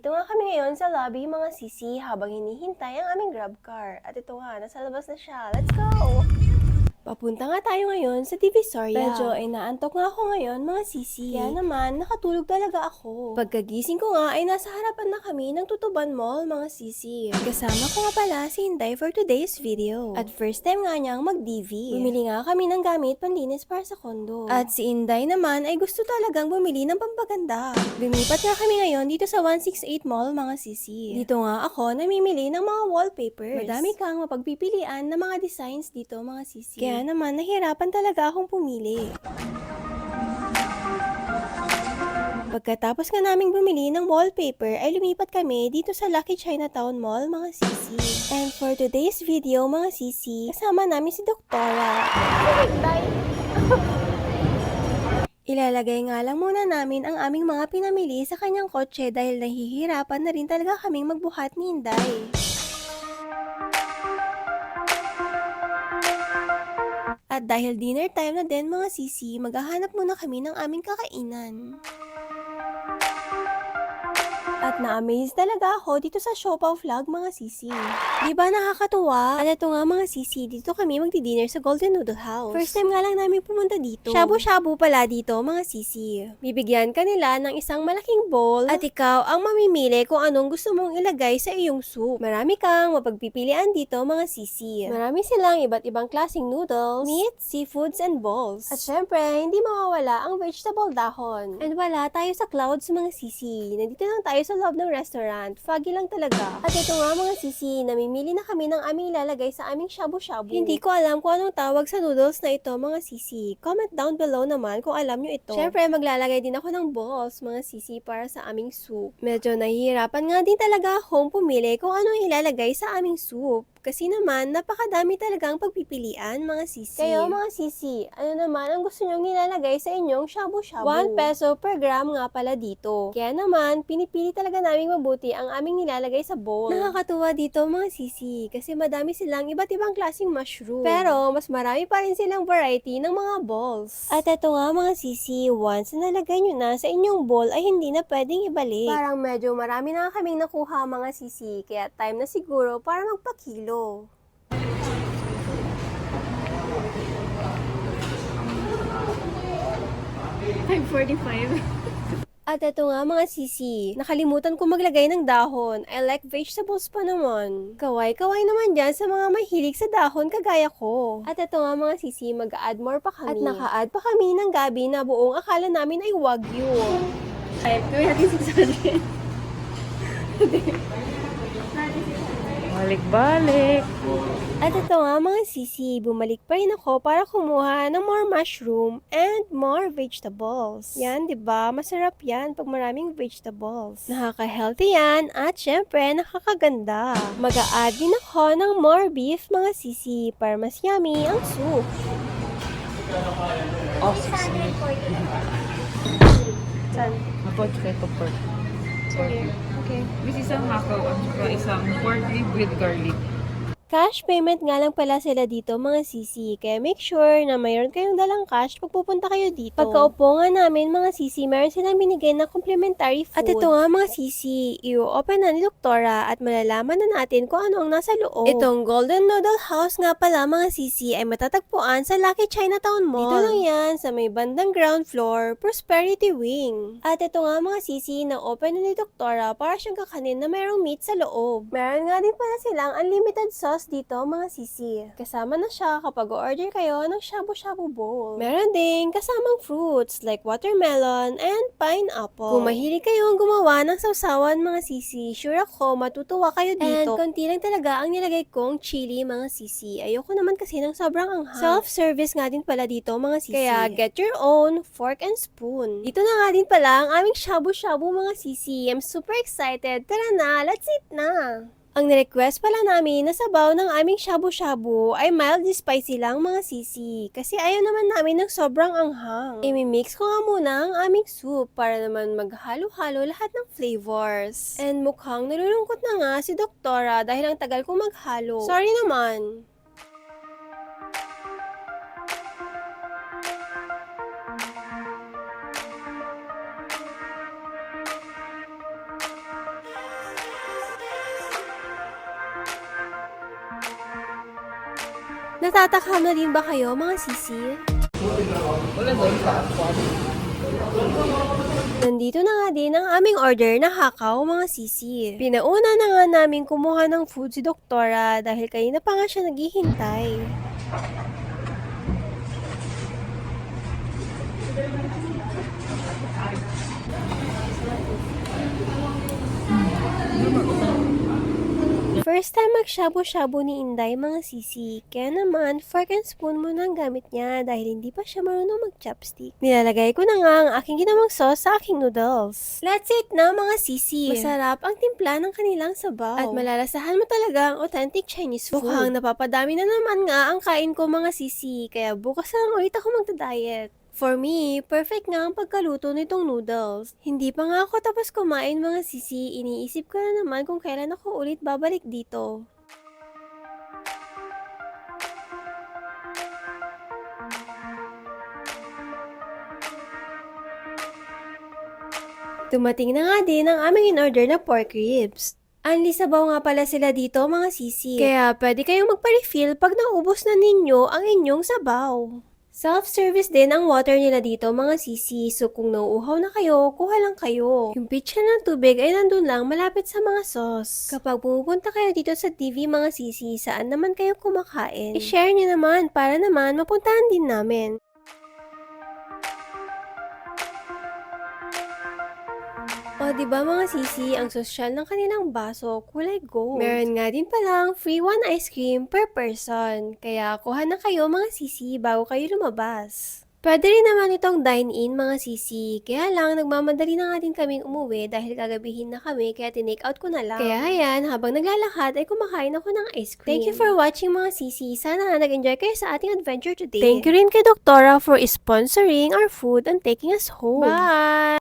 Nandito nga kami ngayon sa lobby mga sisi habang hinihintay ang aming grab car. At ito nga, nasa labas na siya. Let's go! Papunta nga tayo ngayon sa Divisoria. Medyo ay naantok nga ako ngayon mga sisi. Kaya naman, nakatulog talaga ako. Pagkagising ko nga ay nasa harapan na kami ng Tutuban Mall mga sisi. Kasama ko nga pala si Inday for today's video. At first time nga niyang mag-DV. Bumili nga kami ng gamit panlinis para sa kondo. At si Inday naman ay gusto talagang bumili ng pampaganda. Lumipat nga kami ngayon dito sa 168 Mall mga sisi. Dito nga ako namimili ng mga wallpapers. Madami kang mapagpipilian ng mga designs dito mga sisi. Kaya naman nahirapan talaga akong pumili. Pagkatapos nga naming bumili ng wallpaper ay lumipat kami dito sa Lucky Chinatown Mall mga sisi. And for today's video mga sisi, kasama namin si Doktora. Ilalagay nga lang muna namin ang aming mga pinamili sa kanyang kotse dahil nahihirapan na rin talaga kaming magbuhat ni Inday. Dahil dinner time na din mga sisi, maghahanap muna kami ng aming kakainan. At na-amaze talaga ako dito sa Siopaw Vlog mga sisi. Di ba nakakatuwa? At ito nga mga sisi, dito kami magdi-dinner sa Golden Noodle House. First time nga lang namin pumunta dito. Shabu-shabu pala dito mga sisi. Bibigyan ka nila ng isang malaking bowl at ikaw ang mamimili kung anong gusto mong ilagay sa iyong soup. Marami kang mapagpipilian dito mga sisi. Marami silang iba't ibang klaseng noodles, meat, seafoods, and balls. At syempre, hindi mawawala ang vegetable dahon. And wala tayo sa clouds mga sisi. Nandito lang tayo sa loob ng restaurant. Foggy lang talaga. At ito nga mga sisi, namimili na kami ng aming ilalagay sa aming shabu-shabu. Hindi ko alam kung anong tawag sa noodles na ito mga sisi. Comment down below naman kung alam nyo ito. Syempre, maglalagay din ako ng balls mga sisi para sa aming soup. Medyo nahihirapan nga din talaga akong pumili kung anong ilalagay sa aming soup. Kasi naman, napakadami talagang pagpipilian, mga sisi. Kayo, mga sisi, ano naman ang gusto nyong nilalagay sa inyong shabu-shabu? 1 peso per gram nga pala dito. Kaya naman, pinipili talaga namin mabuti ang aming nilalagay sa bowl. Nakakatuwa dito, mga sisi, kasi madami silang iba't ibang klaseng mushroom. Pero, mas marami pa rin silang variety ng mga balls. At eto nga, mga sisi, once na nalagay nyo na sa inyong bowl, ay hindi na pwedeng ibalik. Parang medyo marami na kaming nakuha, mga sisi, kaya time na siguro para magpakilo. 545. At ito nga mga sisi, nakalimutan ko maglagay ng dahon. I like vegetables pa naman. Kaway-kaway naman dyan sa mga mahilig sa dahon kagaya ko. At ito nga mga sisi, mag-add more pa kami. At naka-add pa kami ng gabi na buong akala namin ay wagyu. Ay, gawin natin 600. Balik-balik. At ito nga mga sisi, bumalik pa rin ako para kumuha ng more mushroom and more vegetables. Yan, di ba? Masarap yan pag maraming vegetables. Nakaka-healthy yan at syempre nakakaganda. Mag-a-add din ako ng more beef mga sisi para mas yummy ang soup. Oh, 600. San? Ako, tsaka ito pork. Sorry. Okay. This isang hakaw at saka isang pork rib with garlic. Cash payment nga lang pala sila dito mga sisi, kaya make sure na mayroon kayong dalang cash pag pupunta kayo dito. Pagkaupo nga namin mga sisi, meron silang binigay na complimentary food. At ito nga mga sisi, i-open na ni Doktora at malalaman na natin kung ano ang nasa loob. Itong Golden Noodle House nga pala mga sisi ay matatagpuan sa Lucky Chinatown Mall. Dito lang yan sa may bandang ground floor, Prosperity Wing. At ito nga mga sisi na open na ni Doktora para siyang kakanin na mayroong meat sa loob. Meron nga din pala silang unlimited sauce dito mga sisi. Kasama na siya kapag order kayo ng shabu-shabu bowl. Meron din kasamang fruits like watermelon and pineapple. Kung mahilig kayong gumawa ng sausawan mga sisi, sure ako matutuwa kayo dito. And konti lang talaga ang nilagay kong chili mga sisi. Ayoko naman kasi ng sobrang anghang. Self-service nga din pala dito mga sisi. Kaya get your own fork and spoon. Dito na nga din pala ang aming shabu-shabu mga sisi. I'm super excited. Tara na, let's eat na! Ang nirequest pala namin na sabaw ng aming shabu-shabu ay mildly spicy lang mga sisi kasi ayaw naman namin ng sobrang anghang. Imi-mix ko nga muna ang aming soup para naman maghalo-halo lahat ng flavors. And mukhang nalulungkot na nga si Doktora dahil ang tagal kong maghalo. Sorry naman. Natatakam na din ba kayo, mga sisi? Nandito na nga din ang aming order na hakaw, mga sisi. Pinauna na nga namin kumuha ng food si Doktora dahil kanina pa nga siya naghihintay. First time mag-shabu-shabu ni Inday mga sisi, kaya naman fork and spoon muna ang gamit niya dahil hindi pa siya marunong mag-chopstick. Nilalagay ko na nga ang aking ginawang sauce sa aking noodles. Let's eat na mga sisi! Masarap ang timpla ng kanilang sabaw. At malalasahan mo talaga ang authentic Chinese food. Mukhang napapadami na naman nga ang kain ko mga sisi, kaya bukas na lang ulit ako magda-diet. For me, perfect nga ang pagkaluto nitong noodles. Hindi pa nga ako tapos kumain mga sisi, iniisip ko na naman kung kailan ako ulit babalik dito. Dumating na nga din ang aming in-order na pork ribs. Anli sabaw nga pala sila dito mga sisi. Kaya pwede kayong magpa-refill pag naubos na ninyo ang inyong sabaw. Self-service din ang water nila dito mga sisi, so kung nauuhaw na kayo, kuha lang kayo. Yung pitcha ng tubig ay nandun lang malapit sa mga sauce. Kapag pumupunta kayo dito sa TV mga sisi, saan naman kayo kumakain? I-share nyo naman para naman mapuntahan din namin. O, di ba mga sisi, ang sosyal ng kanilang baso, kulay gold. Meron nga din palang free one ice cream per person. Kaya kuha na kayo mga sisi bago kayo lumabas. Pwede rin naman itong dine-in mga sisi. Kaya lang, nagmamadali na nga din kaming umuwi dahil kagabihin na kami kaya tinake out ko na lang. Kaya ayan, habang naglalakad ay kumakain ako ng ice cream. Thank you for watching mga sisi. Sana nag-enjoy kayo sa ating adventure today. Thank you rin kay Doktora for sponsoring our food and taking us home. Bye!